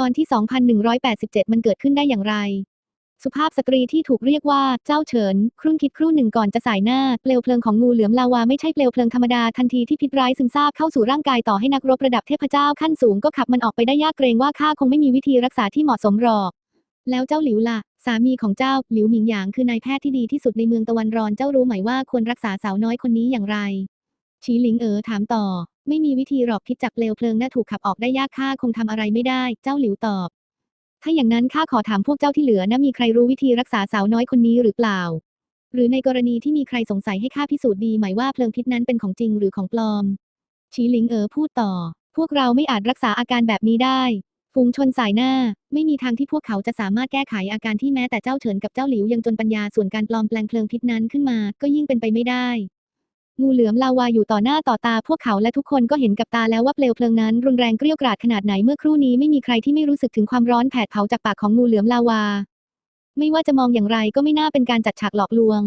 ตอนที่ 2187 มันเกิดขึ้นได้อย่างไร สุภาพสตรีที่ถูกเรียกว่าเจ้าเฉิน ครุ่นคิดครู่หนึ่งก่อนจะสายหน้า เปลวเพลิงของงูเหลือมลาวาไม่ใช่เปลวเพลิงธรรมดาทันทีที่พิษร้ายซึมซาบเข้าสู่ร่างกายต่อให้นักรบระดับเทพเจ้าขั้นสูงก็ขับมันออกไปได้ยากเกรงว่าข้าคงไม่มีวิธีรักษาที่เหมาะสมหรอก แล้วเจ้าหลิวล่ะสามีของเจ้าหลิวหมิงหยางคือนายแพทย์ที่ดีที่สุดในเมืองตะวันร้อนเจ้ารู้ไหมว่าควรรักษาสาวน้อยคนนี้อย่างไรฉีหลิงเอ๋อถามต่อ ไม่มีวิธีหรอกพิษจากเปลวเพลิงน่าถูกขับออกได้ยากข้าคงทำอะไรไม่ได้ เจ้าหลิวตอบ ถ้าอย่างนั้นข้าขอถามพวกเจ้าที่เหลือนะมีใครรู้วิธีรักษาสาวน้อยคนนี้หรือเปล่า หรือในกรณีที่มีใครสงสัยให้ข้าพิสูจน์ดีไหมว่าเพลิงพิษนั้นเป็นของจริงหรือของปลอมฉีหลิงเอ๋อพูดต่อ พวกเราไม่อาจรักษาอาการแบบนี้ได้ฝูงชนสายหน้า ไม่มีทางที่พวกเขาจะสามารถแก้ไขอาการที่แม้แต่เจ้าเฉินกับเจ้าหลิวยังจนปัญญาส่วนการปลอมแปลงเพลิงพิษนั้นขึ้นมา ก็ยิ่งเป็นไปไม่ได้ งูเหลือมลาวาอยู่ต่อหน้าต่อตาพวกเขาและทุกคนก็เห็นกับตาแล้วว่าเปลวเพลิงนั้นรุนแรงเกรี้ยวกราดขนาดไหนเมื่อครู่นี้ไม่มีใครที่ไม่รู้สึกถึงความร้อนแผดเผาจากปากของงูเหลือมลาวา ไม่ว่าจะมองอย่างไรก็ไม่น่าเป็นการจัดฉากหลอกลวง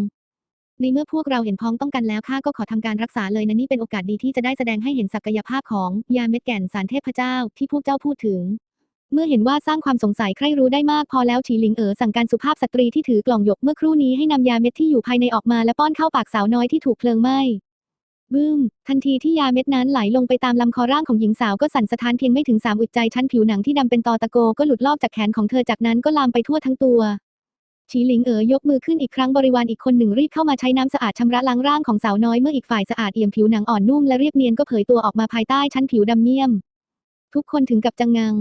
ในเมื่อพวกเราเห็นพ้องต้องกันแล้วข้าก็ขอทำการรักษาเลยนะนี่เป็นโอกาสดีที่จะได้แสดงให้เห็นศักยภาพของยาเม็ดแก่นสารเทพเจ้าที่พวกเจ้าพูดถึง เมื่อเห็นว่าสร้างความสงสัยใครรู้ได้มากพอแล้วฉีหลิงเอ๋อสั่งการสุภาพสตรีที่ถือกล่องหยกเมื่อครู่นี้ให้นำยาเม็ดที่อยู่ภายในออกมาและป้อนเข้าปากสาวน้อยที่ถูกเพลิงไหม้บึ้ม ทันทีที่ยาเม็ดนั้นไหลลงไปตามลำคอร่างของหญิงสาวก็สั่นสะท้านเพียงไม่ถึงสามอึดใจชั้นผิวหนังที่ดำเป็นตอตะโกก็หลุดลอกจากแขนของเธอจากนั้นก็ลามไปทั่วทั้งตัวฉีหลิงเอ๋อยกมือขึ้นอีกครั้งบริวารอีกคนหนึ่งรีบเข้ามาใช้น้ำสะอาดชำระล้างร่างของสาวน้อยเมื่ออีกฝ่ายสะอาดเอี่ยมผิวหนังอ่อนนุ่มและเรียบเนียนก็เผยตัวออกมาภายใต้ชั้นผิวดำเนียม ทุกคนถึงกับจังงัง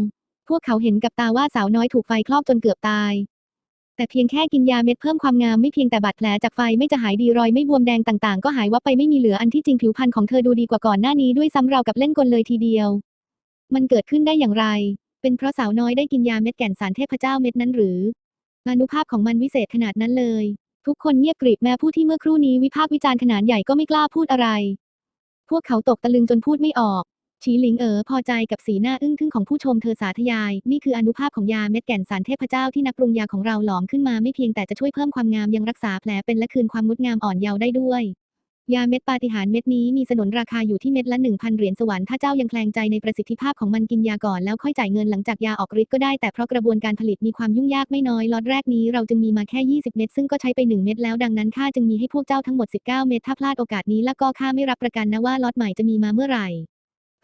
พวกเขาเห็นกับตาว่าสาวน้อยถูกไฟคลอกจนเกือบตาย แต่เพียงแค่กินยาเม็ดเพิ่มความงามไม่เพียงแต่บาดแผลจากไฟไม่จะหายดีรอยไม่บวมแดงต่างๆ ก็หายวับไปไม่มีเหลืออันที่จริงผิวพรรณของเธอดูดีกว่าก่อนหน้านี้ด้วยซ้ำราวกับเล่นกลเลยทีเดียว มันเกิดขึ้นได้อย่างไร เป็นเพราะสาวน้อยได้กินยาเม็ดแก่นสารเทพเจ้าเม็ดนั้นหรืออนุภาพของมันวิเศษขนาดนั้นเลย ทุกคนเงียบกริบแม้ผู้ที่เมื่อครู่นี้วิพากษ์วิจารณ์ขนาดใหญ่ก็ไม่กล้าพูดอะไร พวกเขาตกตะลึงจนพูดไม่ออก ฉีหลิงเอ๋อพอใจกับสีหน้าอึ้งทึ่งของผู้ชมเธอสาธยาย นี่คืออนุภาพของยาเม็ดแก่นสารเทพเจ้าที่นักปรุงยาของเราหลอมขึ้นมาไม่เพียงแต่จะช่วยเพิ่มความงามยังรักษาแผลเป็นและคืนความงดงามอ่อนเยาว์ได้ด้วย ยาเม็ดปาฏิหาริย์เม็ดนี้มีสนนราคาอยู่ที่เม็ดละ 1,000 เหรียญสวรรค์ถ้าเจ้ายังแคลงใจในประสิทธิภาพของมันกินยาก่อนแล้วค่อยจ่ายเงินหลังจากยาออกฤทธิ์ก็ได้แต่เพราะกระบวนการผลิตมีความยุ่งยากไม่น้อยล็อตแรกนี้เราจึงมีมาแค่ 20 เม็ดซึ่งก็ใช้ไป 1 เม็ดแล้วดังนั้นข้าจึงมีให้พวกเจ้าทั้งหมด 19 เม็ดถ้าพลาดโอกาสนี้แล้วก็ข้าไม่รับประกันนะว่าล็อตใหม่จะมีมาเมื่อไหร่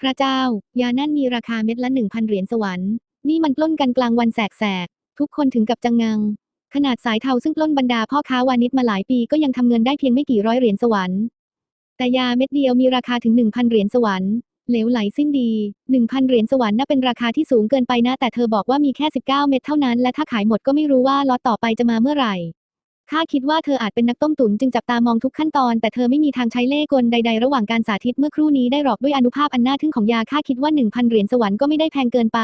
พระเจ้า ยานั่นมีราคาเม็ดละ1,000เหรียญสวรรค์ นี่มันปล้นกันกลางวันแสกๆทุกคนถึงกับจังงัง ขนาดสายเทาซึ่งปล้นบรรดาพ่อค้าวานิชมาหลายปีก็ยังทำเงินได้เพียงไม่กี่ร้อยเหรียญสวรรค์ แต่ยาเม็ดเดียวมีราคาถึง1,000เหรียญสวรรค์เหลวไหลสิ้นดี1,000เหรียญสวรรค์น่าเป็นราคาที่สูงเกินไปนะแต่เธอบอกว่ามีแค่19เม็ดเท่านั้นและถ้าขายหมดก็ไม่รู้ว่าล็อตต่อไปจะมาเมื่อไหร่ ข้าคิดว่าเธออาจเป็นนักต้มตุ๋นจึงจับตามองทุกขั้นตอน แต่เธอไม่มีทางใช้เล่ห์กลใด ๆ ระหว่างการสาธิตเมื่อครู่นี้ได้หรอกด้วยอนุภาพอันน่าทึ่งของยาข้าคิดว่า1,000เหรียญสวรรค์ก็ไม่ได้แพงเกินไป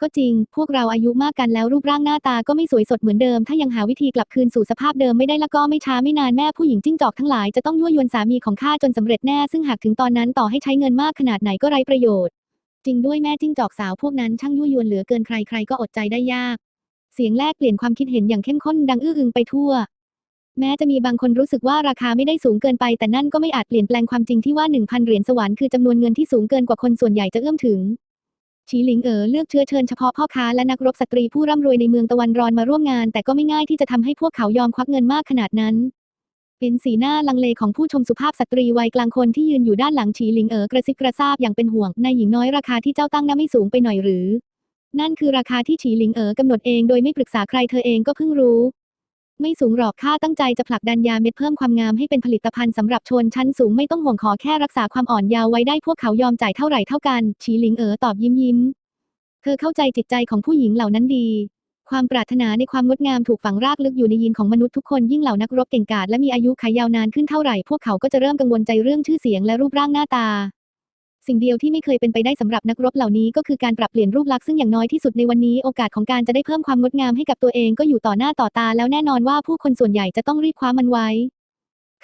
ก็จริง พวกเราอายุมากกันแล้วรูปร่างหน้าตาก็ไม่สวยสดเหมือนเดิม ถ้ายังหาวิธีกลับคืนสู่สภาพเดิมไม่ได้แล้วก็ไม่ช้าไม่นานแม่ผู้หญิงจิ้งจอกทั้งหลายจะต้องยั่วยวนสามีของข้าจนสำเร็จแน่ซึ่งหากถึงตอนนั้นต่อให้ใช้เงินมากขนาดไหนก็ไร้ประโยชน์ จริงด้วยแม่จิ้งจอกสาวพวกนั้นช่างยั่วยวนเหลือเกินใคร ๆ ก็อดใจได้ยาก เสียงแลกเปลี่ยนความคิดเห็นอย่างเข้มข้นดังอื้ออึงไปทั่ว แม้จะมีบางคนรู้สึกว่าราคาไม่ได้สูงเกินไป แต่นั่นก็ไม่อาจเปลี่ยนแปลงความจริงที่ว่า 1,000 เหรียญสวรรค์คือจำนวนเงินที่สูงเกินกว่าคนส่วนใหญ่จะเอื้อมถึงฉีหลิงเอ๋อเลือกเชื้อเชิญเฉพาะพ่อค้าและนักรบสตรีผู้ร่ำรวยในเมืองตะวันร้อนมาร่วมงาน แต่ก็ไม่ง่ายที่จะทำให้พวกเขายอมควักเงินมากขนาดนั้นเป็นสีหน้าลังเลของผู้ชมสุภาพสตรีวัยกลางคนที่ยืนอยู่ด้านหลังฉีหลิงเอ๋อกระซิบกระซาบอย่างเป็นห่วงนายหญิงน้อยราคาที่เจ้าตั้งน่าไม่สูงไปหน่อยหรือ นั่นคือราคาที่ฉีหลิงเอ๋อกำหนดเองโดยไม่ปรึกษาใครเธอเองก็เพิ่งรู้ ไม่สูงหรอกข้าตั้งใจจะผลักดันยาเม็ดเพิ่มความงามให้เป็นผลิตภัณฑ์สำหรับชนชั้นสูงไม่ต้องห่วงขอแค่รักษาความอ่อนยาวไว้ได้พวกเขายอมจ่ายเท่าไหร่เท่ากัน ฉีหลิงเอ๋อตอบยิ้มยิ้มเธอเข้าใจจิตใจของผู้หญิงเหล่านั้นดี ความปรารถนาในความงดงามถูกฝังรากลึกอยู่ในยีนของมนุษย์ทุกคนยิ่งเหล่านักรบเก่งกาจและมีอายุขัยยาวนานขึ้นเท่าไหร่พวกเขาก็จะเริ่มกังวลใจเรื่องชื่อเสียงและรูปร่างหน้าตา สิ่งเดียวที่ไม่เคยเป็นไปได้สำหรับนักรบเหล่านี้ก็คือการปรับเปลี่ยนรูปลักษณ์ซึ่งอย่างน้อยที่สุดในวันนี้โอกาสของการจะได้เพิ่มความงดงามให้กับตัวเองก็อยู่ต่อหน้าต่อตาแล้วแน่นอนว่าผู้คนส่วนใหญ่จะต้องรีบคว้ามันไว้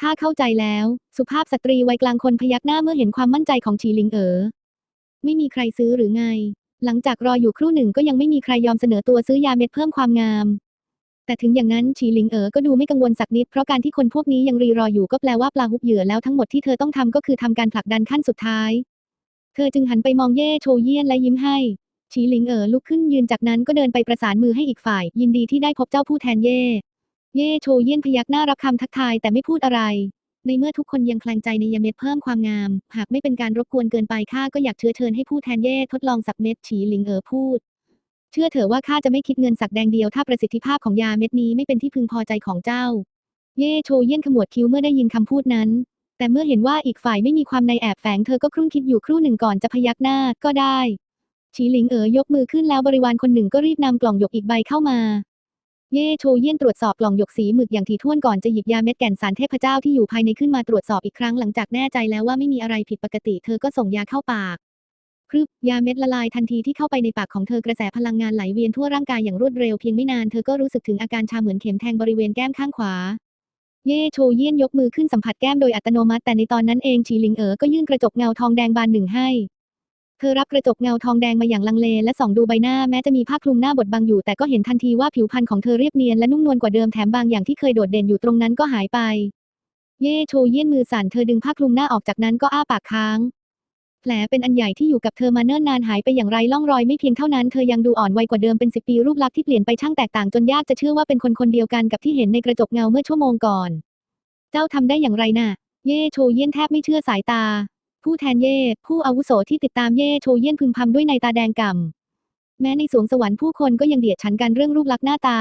ข้าเข้าใจแล้ว สุภาพสตรีวัยกลางคนพยักหน้าเมื่อเห็นความมั่นใจของฉีหลิงเอ๋อไม่มีใครซื้อหรือไง หลังจากรออยู่ครู่หนึ่งก็ยังไม่มีใครยอมเสนอตัวซื้อยาเม็ดเพิ่มความงาม แต่ถึงอย่างนั้นฉีหลิงเอ๋อก็ดูไม่กังวลสักนิด เพราะการที่คนพวกนี้ยังรีรออยู่ก็แปลว่าปลาฮุบเหยื่อแล้วทั้งหมดที่เธอต้องทำก็คือทำการผลักดันขั้นสุดท้าย เธอจึงหันไปมองเย่โชเยี่ยนและยิ้มให้ฉีหลิงเอ๋อลุกขึ้นยืนจากนั้นก็เดินไปประสานมือให้อีกฝ่าย ยินดีที่ได้พบเจ้าผู้แทนเย่ เย่โชเยี่ยนพยักหน้ารับคำทักทายแต่ไม่พูดอะไร ในเมื่อทุกคนยังแคลงใจในยาเม็ดเพิ่มความงาม หากไม่เป็นการรบกวนเกินไปข้าก็อยากเชื้อเชิญให้ผู้แทนเย่ทดลองสักเม็ดฉีหลิงเอ๋อพูด เชื่อเถอะว่าข้าจะไม่คิดเงินสักแดงเดียวถ้าประสิทธิภาพของยาเม็ดนี้ไม่เป็นที่พึงพอใจของเจ้า เย่โชเยี่ยนขมวดคิ้วเมื่อได้ยินคำพูดนั้น แต่เมื่อเห็นว่าอีกฝ่ายไม่มีความในแอบแฝงเธอก็ครุ่นคิดอยู่ครู่หนึ่งก่อนจะพยักหน้าก็ได้ฉีหลิงเอ๋อยกมือขึ้นแล้วบริวารคนหนึ่งก็รีบนำกล่องหยกอีกใบเข้ามา เย่โชเยี่ยนตรวจสอบกล่องหยกสีหมึกอย่างถี่ถ้วนก่อนจะหยิบยาเม็ดแก่นสารเทพเจ้าที่อยู่ภายในขึ้นมาตรวจสอบอีกครั้งหลังจากแน่ใจแล้วว่าไม่มีอะไรผิดปกติเธอก็ส่งยาเข้าปากพรึบยาเม็ดละลายทันทีที่เข้าไปในปากของเธอกระแสพลังงานไหลเวียนทั่วร่างกายอย่างรวดเร็วเพียงไม่นานเธอก็รู้สึกถึงอาการชาเหมือนเข็มแทงบริเวณแก้มข้างขวา เย่โชเยี่ยนยกมือขึ้นสัมผัสแก้มโดยอัตโนมัติแต่ในตอนนั้นเองฉีหลิงเอ๋อก็ยื่นกระจกเงาทองแดงบานหนึ่งให้ เธอรับกระจกเงาทองแดงมาอย่างลังเลและส่องดูใบหน้าแม้จะมีผ้าคลุมหน้าบดบังอยู่แต่ก็เห็นทันทีว่าผิวพรรณของเธอเรียบเนียนและนุ่มนวลกว่าเดิมแถมบางอย่างที่เคยโดดเด่นอยู่ตรงนั้นก็หายไป เย่โชเยี่ยนมือสั่นเธอดึงผ้าคลุมหน้าออกจากนั้นก็อ้าปากค้าง ลเป็นอันใหญ่ที่อยู่กับเธอมาเนิ่นนานหายไปอย่างไรล่องรอยไม่เพียงเท่านั้นเธอยังดูอ่อนวัยกว่าเดิมเป็นสิบปีรูปลักษณ์ที่เปลี่ยนไปช่างแตกต่างจนยากจะเชื่อว่าเป็นคนคนเดียวกันกับที่เห็นในกระจกเงาเมื่อชั่วโมงก่อน เจ้าทำได้อย่างไรน่ะ เย่โชเยี่ยนแทบไม่เชื่อสายตา ผู้แทนเย่ผู้อาวุโสที่ติดตามเย่โชเยี่ยนพึมพำด้วยในตาแดงก่ำแม้ในสวงสวรรค์ผู้คนก็ยังเดียดฉันกันเรื่องรูปลักษณ์หน้าตา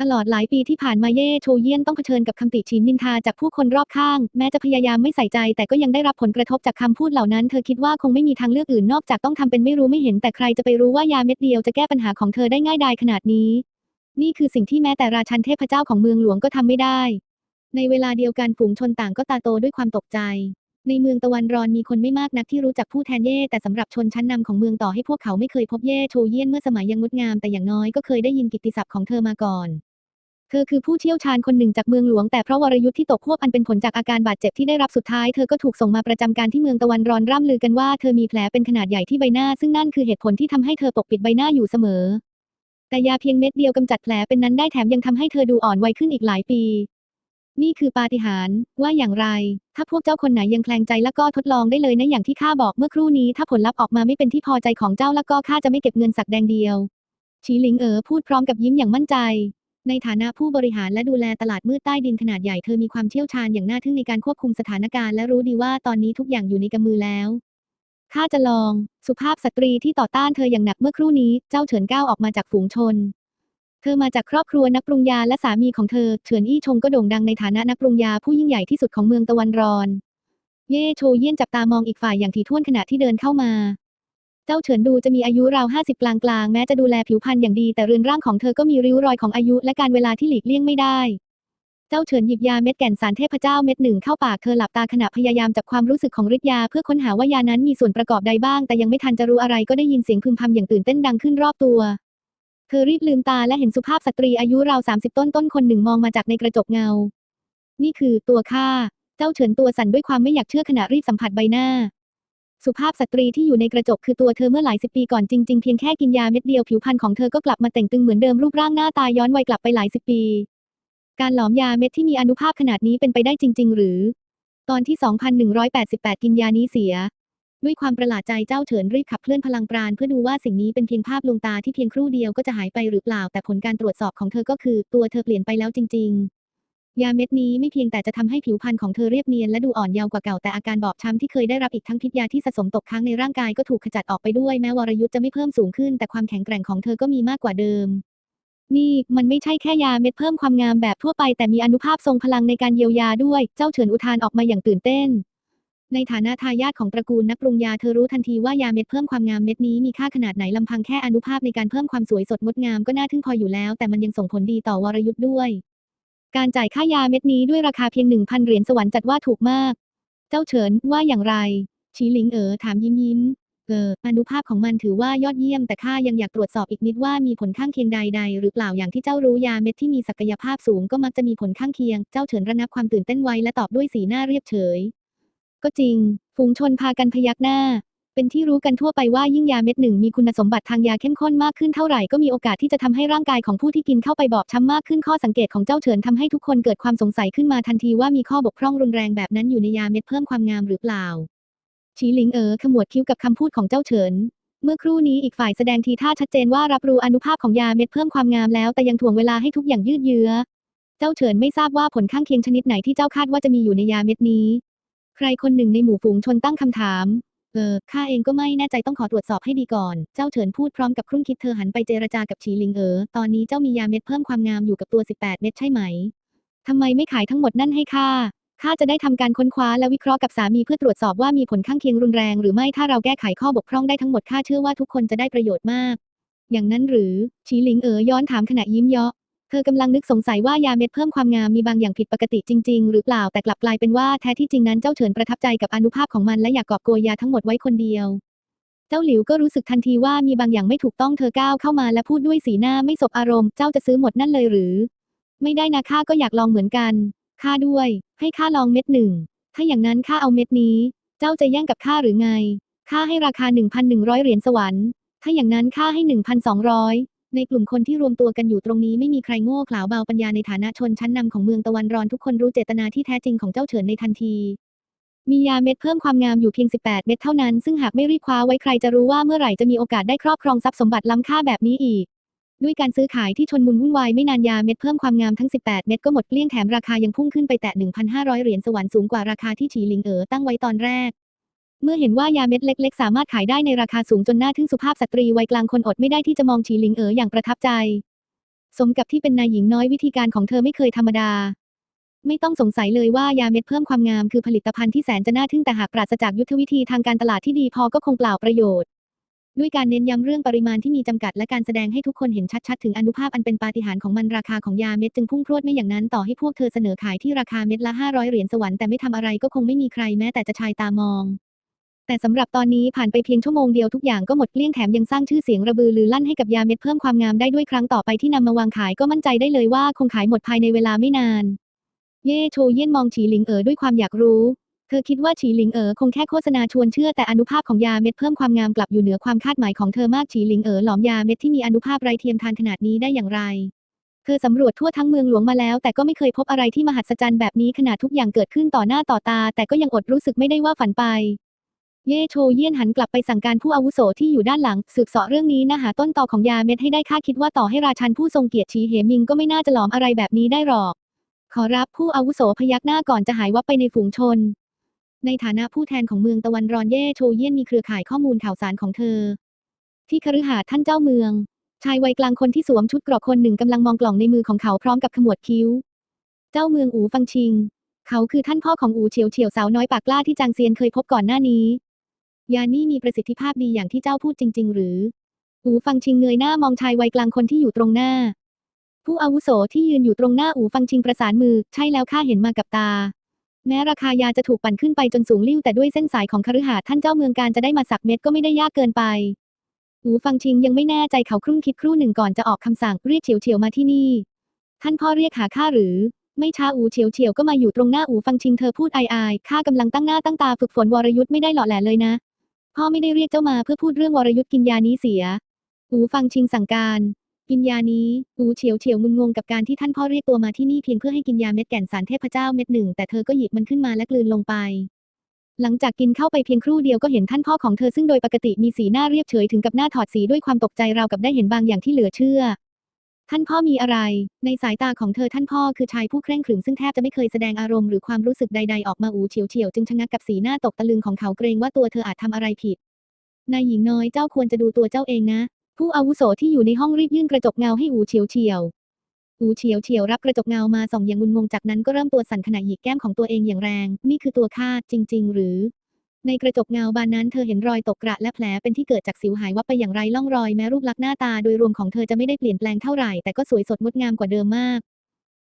ตลอดหลายปีที่ผ่านมาเย่โชเยี่ยนต้องเผชิญกับคำติชินนินทาจากผู้คนรอบข้าง แม้จะพยายามไม่ใส่ใจ แต่ก็ยังได้รับผลกระทบจากคำพูดเหล่านั้น เธอคิดว่าคงไม่มีทางเลือกอื่นนอกจากต้องทำเป็นไม่รู้ไม่เห็นแต่ใครจะไปรู้ว่ายาเม็ดเดียวจะแก้ปัญหาของเธอได้ง่ายดายขนาดนี้ นี่คือสิ่งที่แม้แต่ราชันเทพเจ้าของเมืองหลวงก็ทำไม่ได้ ในเวลาเดียวกันฝูงชนต่างก็ตาโตด้วยความตกใจ ในเมืองตะวันรอนมีคนไม่มากนักที่รู้จักผู้แทนเย่แต่สำหรับชนชั้นนำของเมืองต่อให้พวกเขาไม่เคยพบเย่โชเยี่ยนเมื่อสมัยยังงดงามแต่อย่างน้อยก็เคยได้ยินกิตติศัพท์ของเธอมาก่อน เธอคือผู้เชี่ยวชาญคนหนึ่งจากเมืองหลวงแต่เพราะวรยุทธ์ที่ตกควบอันเป็นผลจากอาการบาดเจ็บที่ได้รับสุดท้ายเธอก็ถูกส่งมาประจำการที่เมืองตะวันรอนร่ำลือกันว่าเธอมีแผลเป็นขนาดใหญ่ที่ใบหน้าซึ่งนั่นคือเหตุผลที่ทำให้เธอปกปิดใบหน้าอยู่เสมอ แต่ยาเพียงเม็ดเดียวกำจัดแผลเป็นนั้นได้แถมยังทำให้เธอดูอ่อนวัยขึ้นอีกหลายปี นี่คือปาฏิหาริย์ว่าอย่างไร ถ้าพวกเจ้าคนไหนยังแคลงใจแล้วก็ทดลองได้เลยนะอย่างที่ข้าบอกเมื่อครู่นี้ ถ้าผลลัพธ์ออกมาไม่เป็นที่พอใจของเจ้าแล้วก็ข้าจะไม่เก็บเงินสักแดงเดียวฉีหลิงเอ๋อพูดพร้อมกับยิ้มอย่างมั่นใจ ในฐานะผู้บริหารและดูแลตลาดมืดใต้ดินขนาดใหญ่เธอมีความเชี่ยวชาญอย่างน่าทึ่งในการควบคุมสถานการณ์และรู้ดีว่าตอนนี้ทุกอย่างอยู่ในกำมือแล้วข้าจะลอง สุภาพสตรีที่ต่อต้านเธออย่างหนักเมื่อครู่นี้ เจ้าเฉินก้าวออกมาจากฝูงชน เธอมาจากครอบครัวนักปรุงยาและสามีของเธอเฉินอี้ชงก็โด่งดังในฐานะนักปรุงยาผู้ยิ่งใหญ่ที่สุดของเมืองตะวันรอน เย่โชเยี่ยนจับตามองอีกฝ่ายอย่างถี่ถ้วนขณะที่เดินเข้ามา เจ้าเฉินดูจะมีอายุราวห้าสิบกลางๆ แม้จะดูแลผิวพรรณอย่างดีแต่เรือนร่างของเธอก็มีริ้วรอยของอายุและการเวลาที่หลีกเลี่ยงไม่ได้ เจ้าเฉินหยิบยาเม็ดแก่นสารเทพเจ้าเม็ดหนึ่งเข้าปากเธอหลับตาขณะพยายามจับความรู้สึกของฤทธิ์ยาเพื่อค้นหาว่ายานั้นมีส่วนประกอบใดบ้าง แต่ยังไม่ทันจะรู้อะไรก็ได้ยินเสียงพึมพำอย่างตื่นเต้นดังขึ้นรอบตัว เธอรีบลืมตาและเห็นสุภาพสตรีอายุราวสามสิบต้นต้นคนหนึ่งมองมาจากในกระจกเงา นี่คือตัวข้า เจ้าเฉินตัวสั่นด้วยความไม่อยากเชื่อขณะรีบสัมผัสใบหน้า สุภาพสตรีที่อยู่ในกระจกคือตัวเธอเมื่อหลายสิบปีก่อนจริงๆเพียงแค่กินยาเม็ดเดียวผิวพรรณของเธอก็กลับมาแต่งตึงเหมือนเดิมรูปร่างหน้าตาย้อนวัยกลับไปหลายสิบปี การหลอมยาเม็ดที่มีอนุภาพขนาดนี้เป็นไปได้จริง ๆ หรือ ตอนที่ 2188 กินยานี้เสีย ด้วยความประหลาดใจเจ้าเฉินรีบขับเคลื่อนพลังปราณเพื่อดูว่าสิ่งนี้เป็นเพียงภาพลวงตาที่เพียงครู่เดียวก็จะหายไปหรือเปล่า แต่ผลการตรวจสอบของเธอก็คือ ตัวเธอเปลี่ยนไปแล้วจริง ๆ ยาเม็ดนี้ไม่เพียงแต่จะทำให้ผิวพรรณของเธอเรียบเนียนและดูอ่อนเยาว์กว่าเก่าแต่อาการบอบช้ำที่เคยได้รับอีกทั้งพิษยาที่สะสมตกค้างในร่างกายก็ถูกขจัดออกไปด้วยแม้วรยุทธ์จะไม่เพิ่มสูงขึ้น แต่ความแข็งแกร่งของเธอก็มีมากกว่าเดิมนี่มันไม่ใช่แค่ยาเม็ดเพิ่มความงามแบบทั่วไปแต่มีอนุภาพทรงพลังในการเยียวยาด้วย เจ้าเฉินอุทานออกมาอย่างตื่นเต้น ในฐานะทายาทของตระกูลนักปรุงยาเธอรู้ทันทีว่ายาเม็ดเพิ่มความงามเม็ดนี้มีค่าขนาดไหนลำพังแค่อนุภาพในการเพิ่มความสวยสดงดงามก็น่าทึ่งพออยู่แล้ว แต่มันยังส่งผลดีต่อวรยุทธ์ด้วย การจ่ายค่ายาเม็ดนี้ด้วยราคาเพียงหนึ่งพันเหรียญสวรรค์จัดว่าถูกมาก เจ้าเฉินว่าอย่างไรชีหลิงเอ๋อถามยิ้มยิ้มเอออนุภาพของมันถือว่ายอดเยี่ยมแต่ข้ายังอยากตรวจสอบอีกนิดว่ามีผลข้างเคียงใดๆ หรือเปล่าอย่างที่เจ้ารู้ยาเม็ดที่มีศักยภาพสูงก็มักจะมีผลข้างเคียง เจ้าเฉินระงับความตื่นเต้นไว้และตอบด้วยสีหน้าเรียบเฉย ก็จริง ฝูงชนพากันพยักหน้า เป็นที่รู้กันทั่วไปว่ายิ่งยาเม็ดหนึ่งมีคุณสมบัติทางยาเข้มข้นมากขึ้นเท่าไหร่ก็มีโอกาสที่จะทำให้ร่างกายของผู้ที่กินเข้าไปบอบช้ำมากขึ้นข้อสังเกตของเจ้าเฉินทำให้ทุกคนเกิดความสงสัยขึ้นมาทันทีว่ามีข้อบกพร่องรุนแรงแบบนั้นอยู่ในยาเม็ดเพิ่มความงามหรือเปล่าฉีหลิงเอ๋อขมวดคิ้วกับคำพูดของเจ้าเฉินเมื่อครู่นี้อีกฝ่ายแสดงทีท่าชัดเจนว่ารับรู้อนุภาพของยาเม็ดเพิ่มความงามแล้วแต่ยังถ่วงเวลาให้ทุกอย่างยืดเยื้อ เจ้าเฉินไม่ทราบว่าผลข้างเคียงชนิดไหนที่เจ้าคาดว่าจะมีอยู่ในยาเม็ดนี้ ใครคนหนึ่งในหมู่ฝูงชนตั้งคำถาม เออ ข้าเองก็ไม่แน่ใจต้องขอตรวจสอบให้ดีก่อน เจ้าเฉินพูดพร้อมกับครุ่นคิดเธอหันไปเจรจากับฉีหลิงเอ๋อ ตอนนี้เจ้ามียาเม็ดเพิ่มความงามอยู่กับตัว 18 เม็ดใช่ไหม ทำไมไม่ขายทั้งหมดนั่นให้ข้า ข้าจะได้ทำการค้นคว้าและวิเคราะห์กับสามีเพื่อตรวจสอบว่ามีผลข้างเคียงรุนแรงหรือไม่ ถ้าเราแก้ไขข้อบกพร่องได้ทั้งหมดข้าเชื่อว่าทุกคนจะได้ประโยชน์มาก อย่างนั้นหรือ ฉีหลิงเอ๋อย้อนถามขณะยิ้มเยาะ เธอกำลังนึกสงสัยว่ายาเม็ดเพิ่มความงามมีบางอย่างผิดปกติจริง ๆ หรือเปล่าแต่กลับกลายเป็นว่าแท้ที่จริงนั้นเจ้าเฉินประทับใจกับอนุภาพของมันและอยากกอบโกยยาทั้งหมดไว้คนเดียว เจ้าหลิวก็รู้สึกทันทีว่ามีบางอย่างไม่ถูกต้องเธอก้าวเข้ามาและพูดด้วยสีหน้าไม่สบอารมณ์เจ้าจะซื้อหมดนั่นเลยหรือ ไม่ได้นะข้าก็อยากลองเหมือนกันข้าด้วย ให้ข้าลองเม็ดหนึ่งถ้าอย่างนั้นข้าเอาเม็ดนี้ เจ้าจะแย่งกับข้าหรือไงข้าให้ราคา 1,100 เหรียญสวรรค์ ถ้าอย่างนั้นข้าให้ 1,200 ในกลุ่มคนที่รวมตัวกันอยู่ตรงนี้ไม่มีใครโง่เขลาเบาปัญญาในฐานะชนชั้นนำของเมืองตะวันรอนทุกคนรู้เจตนาที่แท้จริงของเจ้าเฉินในทันที มียาเม็ดเพิ่มความงามอยู่เพียง 18 เม็ดเท่านั้น ซึ่งหากไม่รีบคว้าไว้ใครจะรู้ว่าเมื่อไหร่จะมีโอกาสได้ครอบครองทรัพย์สมบัติล้ำค่าแบบนี้อีก ด้วยการซื้อขายที่ชนมุนวุ่นวายไม่นานยาเม็ดเพิ่มความงามทั้ง 18 เม็ดก็หมดเกลี้ยงแถมราคายังพุ่งขึ้นไปแตะ 1,500 เหรียญสวรรค์สูงกว่าราคาที่ฉีหลิงเอ๋อตั้งไว้ตอนแรก เมื่อเห็นว่ายาเม็ดเล็ก ๆ สามารถขายได้ในราคาสูงจนน่าทึ่งสุภาพสตรีวัยกลางคนอดไม่ได้ที่จะมองฉีหลิงเอ๋ออย่างประทับใจ สมกับที่เป็นนายหญิงน้อยวิธีการของเธอไม่เคยธรรมดา ไม่ต้องสงสัยเลยว่ายาเม็ดเพิ่มความงามคือผลิตภัณฑ์ที่แสนจะน่าทึ่งแต่หากปราศจากยุทธวิธีทางการตลาดที่ดีพอก็คงเปล่าประโยชน์ ด้วยการเน้นย้ำเรื่องปริมาณที่มีจำกัดและการแสดงให้ทุกคนเห็นชัดๆถึงอนุภาพอันเป็นปาฏิหาริย์ของมันราคาของยาเม็ดจึงพุ่งพรวดไม่อย่างนั้นต่อให้พวกเธอเสนอขายที่ราคาเม็ดละ500เหรียญสวรรค์แต่ไม่ทำอะไรก็คงไม่มีใครแม้แต่จะชายตามอง แต่สำหรับตอนนี้ผ่านไปเพียงชั่วโมงเดียวทุกอย่างก็หมดเกลี้ยงแถมยังสร้างชื่อเสียงระบือลือลั่นให้กับยาเม็ดเพิ่มความงามได้ด้วยครั้งต่อไปที่นำมาวางขายก็มั่นใจได้เลยว่าคงขายหมดภายในเวลาไม่นาน เย่โชเย่นมองฉีหลิงเอ๋อด้วยความอยากรู้ เธอคิดว่าฉีหลิงเอ๋อคงแค่โฆษณาชวนเชื่อแต่อนุภาพของยาเม็ดเพิ่มความงามกลับอยู่เหนือความคาดหมายของเธอมากฉีหลิงเอ๋อหลอมยาเม็ดที่มีอนุภาพไรเทียมทานขนาดนี้ได้อย่างไร เธอสำรวจทั่วทั้งเมืองหลวงมาแล้วแต่ก็ไม่เคยพบอะไรที่มหัศจรรย์แบบนี้ขนาดทุกอย่างเกิดขึ้นต่อหน้าต่อตา แต่ก็ยังอดรู้สึกไม่ได้ว่าฝันไป เย่โชเยี่ยนหันกลับไปสั่งการผู้อาวุโสที่อยู่ด้านหลัง สืบเสาะเรื่องนี้นะหาต้นตอของยาเม็ดให้ได้ค่าคิดว่าต่อให้ราชันผู้ทรงเกียรติชีเหมิงก็ไม่น่าจะหลอมอะไรแบบนี้ได้หรอก ขอรับผู้อาวุโสพยักหน้าก่อนจะหายวับไปในฝูงชน ในฐานะผู้แทนของเมืองตะวันรอนเย่โชเยี่ยนมีเครือข่ายข้อมูลข่าวสารของเธอ ที่คฤหาสน์ท่านเจ้าเมือง ชายวัยกลางคนที่สวมชุดเกราะคนหนึ่งกำลังมองกล่องในมือของเขาพร้อมกับขมวดคิ้ว เจ้าเมืองอูฟังชิง เขาคือท่านพ่อของอูเฉียวเฉียวสาวน้อยปากกล้าที่จางเซียนเคยพบก่อนหน้านี้ ยานี่มีประสิทธิภาพดีอย่างที่เจ้าพูดจริง ๆ หรือ อูฟังชิงเงยหน้ามองชายวัยกลางคนที่อยู่ตรงหน้า ผู้อาวุโสที่ยืนอยู่ตรงหน้าอูฟังชิงประสานมือ ใช่แล้วข้าเห็นมากับตา แม้ราคายาจะถูกปั่นขึ้นไปจนสูงลิ่วแต่ด้วยเส้นสายของคฤหาสน์ท่านเจ้าเมืองการจะได้มาสักเม็ดก็ไม่ได้ยากเกินไป อูฟังชิงยังไม่แน่ใจเขาครุ่นคิดครู่หนึ่งก่อนจะออกคำสั่งเรียกเฉียวเฉียวมาที่นี่ ท่านพ่อเรียกหาข้าหรือไม่ช้าอูเฉียวเฉียวก็มาอยู่ตรงหน้าอูฟังชิงเธอพูดอายๆข้ากำลังตั้งหน้าตั้งตาฝึกฝนวรยุทธ์ไม่ได้หล่อแหลเลยนะ พ่อไม่ได้เรียกเจ้ามาเพื่อพูดเรื่องวรยุทธ์กินยานี้เสีย อูฟังชิงสั่งการ กินยานี้อูเฉียวเฉียวมุนงงกับการที่ท่านพ่อเรียกตัวมาที่นี่เพียงเพื่อให้กินยาเม็ดแก่นสารเทพเจ้าเม็ดหนึ่งแต่เธอก็หยิบมันขึ้นมาและกลืนลงไป หลังจากกินเข้าไปเพียงครู่เดียวก็เห็นท่านพ่อของเธอซึ่งโดยปกติมีสีหน้าเรียบเฉยถึงกับหน้าถอดสีด้วยความตกใจราวกับได้เห็นบางอย่างที่เหลือเชื่อ ท่านพ่อมีอะไร ในสายตาของเธอท่านพ่อคือชายผู้เคร่งขรึมซึ่งแทบจะไม่เคยแสดงอารมณ์หรือความรู้สึกใด ๆ ออกมาอูเฉียวเฉียวจึงชะงักกับสีหน้าตกตะลึงของเขาเกรงว่าตัวเธออาจทำอะไรผิด นายหญิงน้อยเจ้าควรจะดูตัวเจ้าเองนะ ผู้อาวุโสที่อยู่ในห้องรีบยื่นกระจกเงาให้อูเฉียวเฉียวอูเฉียวเฉียวรับกระจกเงามาส่องอย่างงุนงงจากนั้นก็เริ่มตัวสั่นขณะหยิกแก้มของตัวเองอย่างแรง นี่คือตัวข้าจริง ๆ หรือ ในกระจกเงาบานนั้นเธอเห็นรอยตกกระและแผลเป็นที่เกิดจากสิวหายวับไปอย่างไรล่องรอยแม้รูปลักษณ์หน้าตาโดยรวมของเธอจะไม่ได้เปลี่ยนแปลงเท่าไหร่แต่ก็สวยสดงดงามกว่าเดิมมาก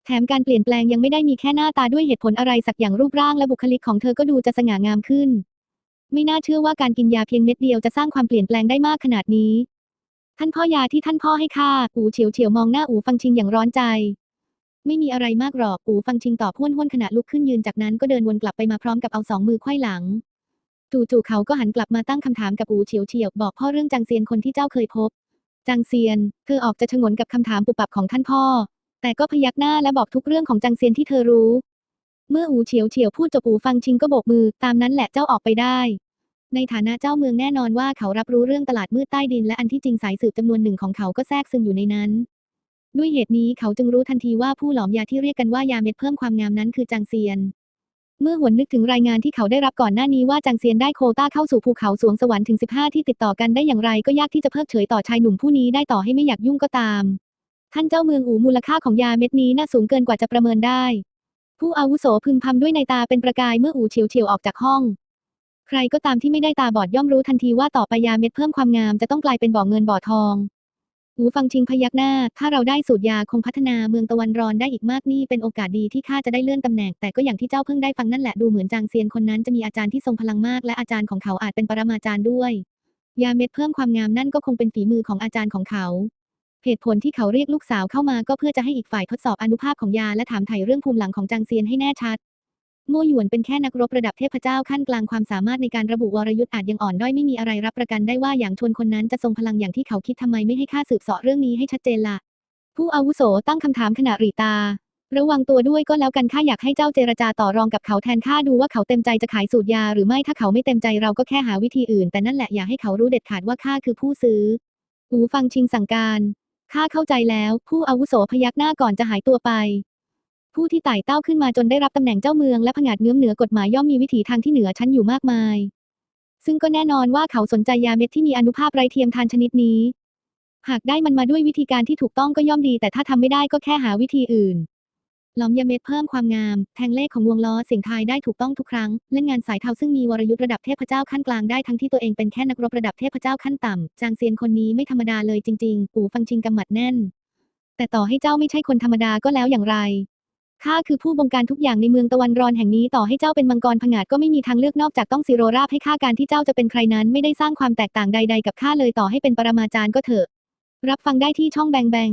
แถมการเปลี่ยนแปลงยังไม่ได้มีแค่หน้าตาด้วยเหตุผลอะไรสักอย่างรูปร่างและบุคลิกของเธอก็ดูจะสง่างามขึ้น ไม่น่าเชื่อว่าการกินยาเพียงเม็ดเดียวจะสร้างความเปลี่ยนแปลงได้มากขนาดนี้ ท่านพ่อยาที่ท่านพ่อให้ข้าอูเฉียวเฉียวมองหน้าอูฟังชิงอย่างร้อนใจไม่มีอะไรมากหรอก อูฟังชิงตอบห้วนห้วนขณะลุกขึ้นยืนจากนั้นก็เดินวนกลับไปมาพร้อมกับเอาสองมือไขว้หลัง จู่ๆเขาก็หันกลับมาตั้งคำถามกับอูเฉียวเฉียวบอกพ่อเรื่องจางเซียนคนที่เจ้าเคยพบ จางเซียน เธอออกจะชงนกับคำถามปุบปับของท่านพ่อ แต่ก็พยักหน้าและบอกทุกเรื่องของจางเซียนที่เธอรู้ เมื่ออูเฉียวเฉียวพูดจบอูฟังชิงก็โบกมือ ตามนั้นแหละเจ้าออกไปได้ ในฐานะเจ้าเมืองแน่นอนว่าเขารับรู้เรื่องตลาดมืดใต้ดินและอันที่จริงสายสืบจำนวนหนึ่งของเขาก็แทรกซึมอยู่ในนั้น ด้วยเหตุนี้เขาจึงรู้ทันทีว่าผู้หลอมยาที่เรียกกันว่ายาเม็ดเพิ่มความงามนั้นคือจางเซียน เมื่อหวนนึกถึงรายงานที่เขาได้รับก่อนหน้านี้ว่าจางเซียนได้โคต้าเข้าสู่ภูเขาสวงสวรรค์ถึง 15 ที่ติดต่อกันได้อย่างไรก็ยากที่จะเพิกเฉยต่อชายหนุ่มผู้นี้ได้ต่อให้ไม่อยากยุ่งก็ตาม ท่านเจ้าเมืองอูมูลค่าของยาเม็ดนี้น่าสูงเกินกว่าจะประเมินได้ ผู้อาวุโสพึมพำด้วยในตาเป็นประกายเมื่ออูเฉียวเฉียวออกจากห้อง ใครก็ตามที่ไม่ได้ตาบอดย่อมรู้ทันทีว่าต่อไปยาเม็ดเพิ่มความงามจะต้องกลายเป็นบ่อเงินบ่อทอง หูฟังชิงพยักหน้า ถ้าเราได้สูตรยาคงพัฒนาเมืองตะวันรอนได้อีกมากนี่เป็นโอกาสดีที่ข้าจะได้เลื่อนตำแหน่ง แต่ก็อย่างที่เจ้าเพิ่งได้ฟังนั่นแหละดูเหมือนจางเซียนคนนั้นจะมีอาจารย์ที่ทรงพลังมาก และอาจารย์ของเขาอาจเป็นปรมาจารย์ด้วย ยาเม็ดเพิ่มความงามนั่นก็คงเป็นฝีมือของอาจารย์ของเขาเหตุผลที่เขาเรียกลูกสาวเข้ามาก็เพื่อจะให้อีกฝ่ายทดสอบอนุภาพของยาและถามไถ่เรื่องภูมิหลังของจางเซียนให้แน่ชัด โม่หยวนเป็นแค่นักรบระดับเทพเจ้าขั้นกลางความสามารถในการระบุวรยุทธ์อาจยังอ่อนด้อยไม่มีอะไรรับประกันได้ว่าอย่างชวนคนนั้นจะทรงพลังอย่างที่เขาคิดทำไมไม่ให้ข้าสืบเสาะเรื่องนี้ให้ชัดเจนล่ะ ผู้อาวุโสตั้งคำถามขณะรีตา ระวังตัวด้วยก็แล้วกันข้าอยากให้เจ้าเจรจาต่อรองกับเขาแทนข้าดูว่าเขาเต็มใจจะขายสูตรยาหรือไม่ถ้าเขาไม่เต็มใจเราก็แค่หาวิธีอื่น แต่นั่นแหละอย่าให้เขารู้เด็ดขาดว่าข้าคือผู้ซื้อหูฟังชิงสั่งการข้าเข้าใจแล้ว ผู้อาวุโสพยักหน้าก่อนจะหายตัวไป ผู้ที่ไต่เต้าขึ้นมาจนได้รับตำแหน่งเจ้าเมืองและผงาดเงื้อมเหนือกฎหมายย่อมมีวิถีทางที่เหนือชั้นอยู่มากมาย ซึ่งก็แน่นอนว่าเขาสนใจยาเม็ดที่มีอนุภาพไร้เทียมทานชนิดนี้ หากได้มันมาด้วยวิธีการที่ถูกต้องก็ย่อมดี แต่ถ้าทำไม่ได้ก็แค่หาวิธีอื่นหลอมยาเม็ดเพิ่มความงาม แทงเลขของวงล้อเสียงทายได้ถูกต้องทุกครั้ง เล่นงานสายเทาซึ่งมีวรยุทธ์ระดับเทพเจ้าขั้นกลางได้ทั้งที่ตัวเองเป็นแค่นักรบระดับเทพเจ้าขั้นต่ำ จางเซียนคนนี้ไม่ธรรมดาเลยจริงๆอูฟังชิงกำหมัดแน่น แต่ต่อให้เจ้าไม่ใช่คนธรรมดาก็แล้วอย่างไร ข้าคือผู้บงการทุกอย่างในเมืองตะวันรอนแห่งนี้ต่อให้เจ้าเป็นมังกรผงาดก็ไม่มีทางเลือกนอกจากต้องสิโรราบให้ข้าการที่เจ้าจะเป็นใครนั้นไม่ได้สร้างความแตกต่างใด ๆ กับข้าเลยต่อให้เป็นปรมาจารย์ก็เถอะ รับฟังได้ที่ช่องแบงแบง